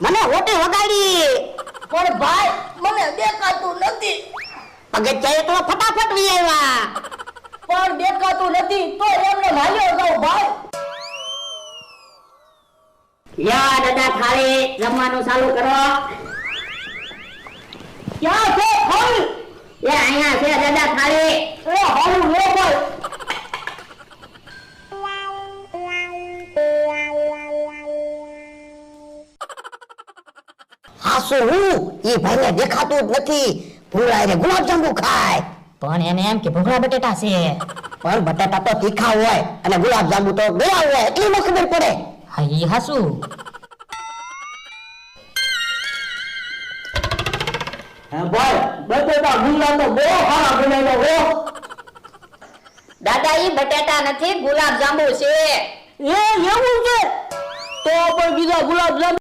મને ઓટે વગાડી. પણ ભાઈ મને દેખાતું નથી. પગથિયાએ તો ફટાફટ વી આવ્યા પણ દેખાતું નથી તો એમને માલ્યો જાઉં ભાઈ. યા દાદા થાળી જમવાનું ચાલુ કરો. ક્યાં છે ભાઈ એ અહીંયા છે દાદા થાળી. હાસુ હું એ ભાઈને દેખાતું જ નથી. ભૂલાય રે ગુલાબજાંબુ ખાય. પણ એને એમ કે ભૂખરા બટેટા છે. પણ બટાટા તો તીખા હોય અને ગુલાબજાંબુ તો ગયા હોય એટલી ન ખબર પડે. હા એ હાસુ. ભાઈ બટેટા ગુલ્લા તો બહુ સારા બનાવ્યા હો. દાદા ઈ બટેટા નથી ગુલાબ જાંબુ છે. એ એવું છે? તો પણ બીજા ગુલાબ જાંબુ